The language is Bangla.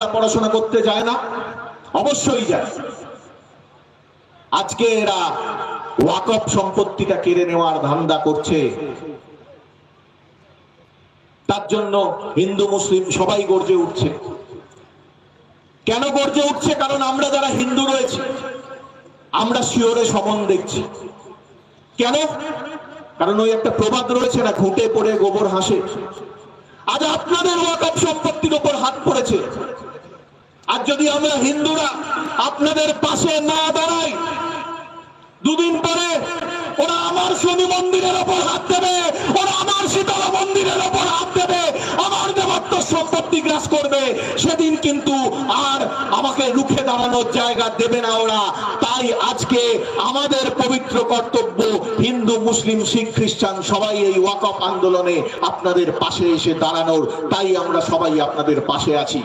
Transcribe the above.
পড়াশোনা করতে যায় না, অবশ্যই যায়। আজকে এরা ওয়াকফ সম্পত্তিটা কেড়ে নেওয়ার ধান্দা করছে। তার জন্য হিন্দু, মুসলিম সবাই গর্জে উঠছে। কেন গর্জে উঠছে? কারণ আমরা যারা হিন্দু রয়েছে, আমরা শিওরে সমন দেখছি। কেন? কারণ ওই একটা প্রবাদ রয়েছে না খুঁটে পড়ে গোবর হাসে। আজ আপনাদের ওয়াকফ পড়েছে আর যদি আমরা হিন্দুরা আপনাদের পাশে না দাঁড়াই, দুদিন পরে ওরা আমার শনি মন্দিরের ওপর হাত দেবে, ওরা আমার শীতলা মন্দিরের ওপর হাত দেবে, আমার দেবত্ব সম্পত্তি গ্রাস করবে। সেদিন কিন্তু আর আমাকে রুখে দাঁড়ানোর জায়গা দেবে না ওরা। তাই আজকে আমাদের পবিত্র কর্তব্য হিন্দু, মুসলিম, শিখ, খ্রিস্টান সবাই এই ওয়াকফ আন্দোলনে আপনাদের পাশে এসে দাঁড়ানোর। তাই আমরা সবাই আপনাদের পাশে আছি।